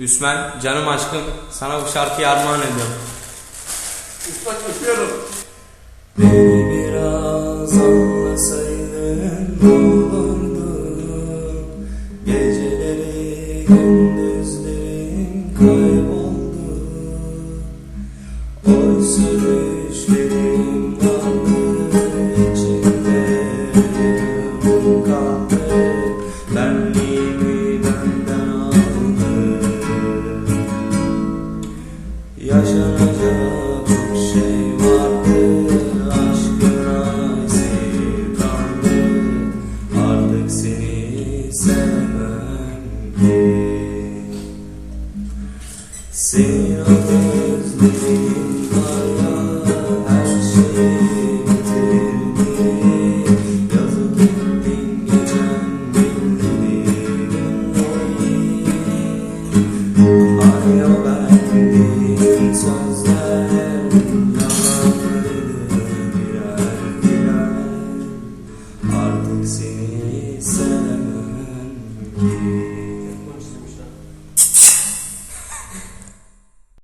Üsmen canım aşkım sana bu şarkıyı armağan ediyorum. Usta öpüyorum. Beni biraz anlasaydın ne olurdu Geceleri gündüzlerin kayboldu Oysa düşlerim Yaşanacak çok şey vardı Aşkına esir kaldı Artık seni ki. Senin o verdiğin sözler Yalanlardı birer birer. Artık seni sevemem